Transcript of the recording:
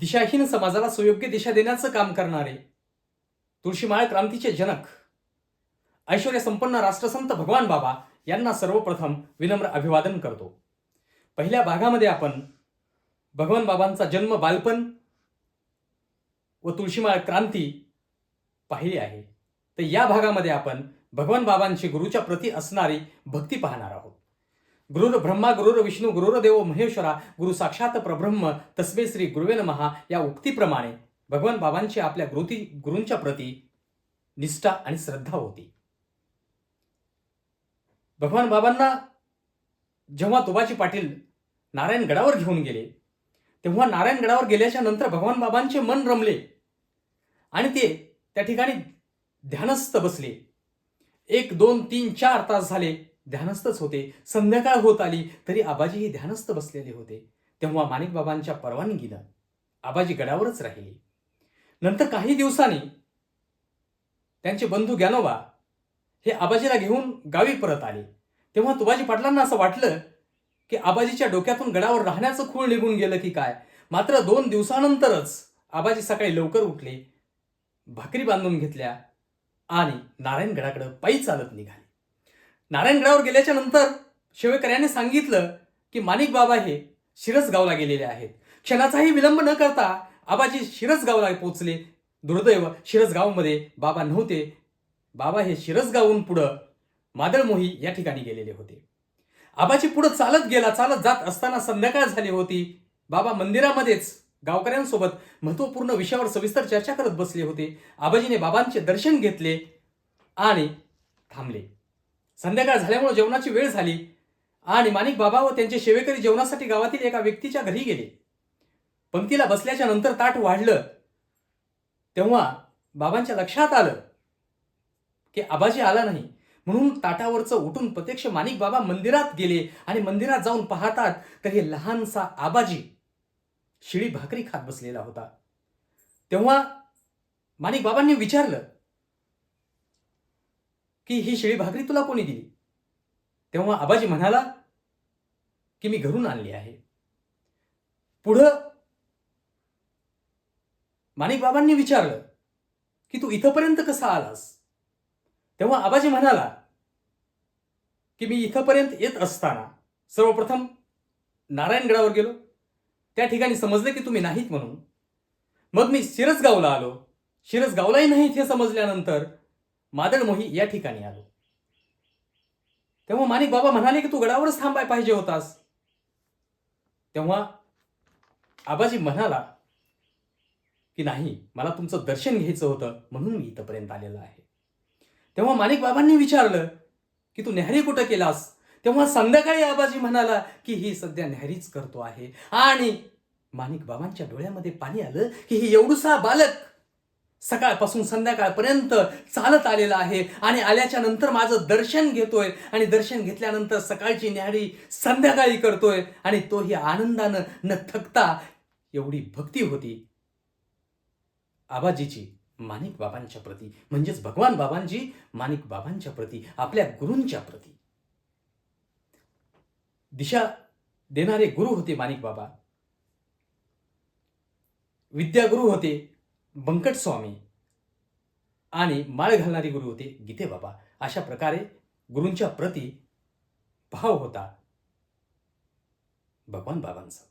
दिशाहीन समाजाला सुयोग्य दिशा देण्याचं काम करणारे तुळशीमाळ क्रांतीचे जनक ऐश्वर संपन्न राष्ट्रसंत भगवान बाबा यांना सर्वप्रथम विनम्र अभिवादन करतो. पहिल्या भागामध्ये आपण भगवान बाबांचा जन्म बालपण व तुळशीमाळ क्रांती पाहिली आहे. तर या भागामध्ये आपण भगवान बाबांची गुरुच्या प्रती असणारी भक्ती पाहणार आहोत. गुरुर ब्रह्मा गुरुर विष्णू गुरुर देव महेश्वरा गुरु साक्षात प्रब्रह्म तस्मे श्री गुरुवे नमहा या उक्तीप्रमाणे भगवान बाबांची आपल्या गुरुती गुरूंच्या प्रती निष्ठा आणि श्रद्धा होती. भगवान बाबांना जेव्हा तुबाजी पाटील नारायणगडावर घेऊन गेले तेव्हा नारायणगडावर गेल्याच्यानंतर भगवान बाबांचे मन रमले आणि ते त्या ठिकाणी ध्यानस्थ बसले. एक दोन तीन चार तास झाले. ध्यानस्थच होते. संध्याकाळ होत आली तरी आबाजीही ध्यानस्थ बसलेले होते. तेव्हा माणिक बाबांच्या परवानगीनं आबाजी गडावरच राहिली. नंतर काही दिवसांनी त्यांचे बंधू ज्ञानोबा हे आबाजीला घेऊन गावी परत आले. तेव्हा तुबाजी पाटलांना असं वाटलं की आबाजीच्या डोक्यातून गडावर राहण्याचं खूळ निघून गेलं की काय? मात्र दोन दिवसानंतरच आबाजी सकाळी लवकर उठले भाकरी बांधून घेतल्या आणि नारायणगडाकडं पायी चालत निघाले. नारायणगडावर गेल्याच्यानंतर यांनी सांगितलं की माणिक बाबा हे शिरसगावला गेलेले आहेत. क्षणाचाही विलंब न करता आबाजी शिरसगावला पोचले दुर्दैव शिरसगावमध्ये बाबा नव्हते. बाबा हे शिरसगावहून पुढं मादळमोही या ठिकाणी गेलेले होते. आबाजी पुढं चालत गेला चालत जात असताना संध्याकाळ झाली होती. बाबा मंदिरामध्येच गावकऱ्यांसोबत महत्त्वपूर्ण विषयावर सविस्तर चर्चा करत बसले होते. आबाजीने बाबांचे दर्शन घेतले आणि थांबले. संध्याकाळ झाल्यामुळे जेवणाची वेळ झाली आणि माणिक बाबा व त्यांचे शेवेकरी जेवणासाठी गावातील एका व्यक्तीच्या घरी गेले. पंक्तीला बसल्याच्या नंतर ताट वाढलं. तेव्हा बाबांच्या लक्षात आलं की आबाजी आला नाही. म्हणून ताटावरचं उठून प्रत्यक्ष माणिक बाबा मंदिरात गेले आणि मंदिरात जाऊन पाहतात तर हे लहानसा आबाजी शिळी भाकरी खात बसलेला होता. तेव्हा माणिक बाबांनी विचारलं की ही शेळी भाकरी तुला कोणी दिली? तेव्हा आबाजी म्हणाला की मी घरून आणली आहे. पुढं माणिक बाबांनी विचारलं की तू इथंपर्यंत कसा आलास? तेव्हा आबाजी म्हणाला की मी इथंपर्यंत येत असताना सर्वप्रथम नारायणगडावर गेलो. त्या ठिकाणी समजले की तुम्ही नाहीत म्हणून. मग मी शिरसगावला आलो. शिरसगावलाही नाहीत हे समजल्यानंतर मादळमोही या ठिकाणी आलो. तेव्हा माणिक बाबा म्हणाले की तू गडावरच थांबाय पाहिजे होतास. तेव्हा आबाजी म्हणाला की नाही मला तुमचं दर्शन घ्यायचं होतं म्हणून मी इथंपर्यंत आलेलं आहे. तेव्हा माणिक बाबांनी विचारलं की तू न्याहारी कुठं केलास? तेव्हा संध्याकाळी आबाजी म्हणाला की ही सध्या न्याहारीच करतो आहे. आणि माणिक बाबांच्या डोळ्यामध्ये पाणी आलं की ही एवढूसा बालक सकाळपासून संध्याकाळपर्यंत चालत आलेला आहे आणि आल्याच्यानंतर माझं दर्शन घेतोय आणि दर्शन घेतल्यानंतर सकाळची न्याहारी संध्याकाळी करतोय आणि तोही आनंदानं न थकता एवढी भक्ती होती. आबाजीची माणिक बाबांच्या प्रती म्हणजेच भगवान बाबांची माणिक बाबांच्या प्रती आपल्या गुरूंच्या प्रती. दिशा देणारे गुरु होते माणिक बाबा. विद्यागुरु होते. बंकट स्वामी आणि माळ घालणारे गुरु होते गीते बाबा. अशा प्रकारे गुरूंच्या प्रती भाव होता भगवान बाबांचा.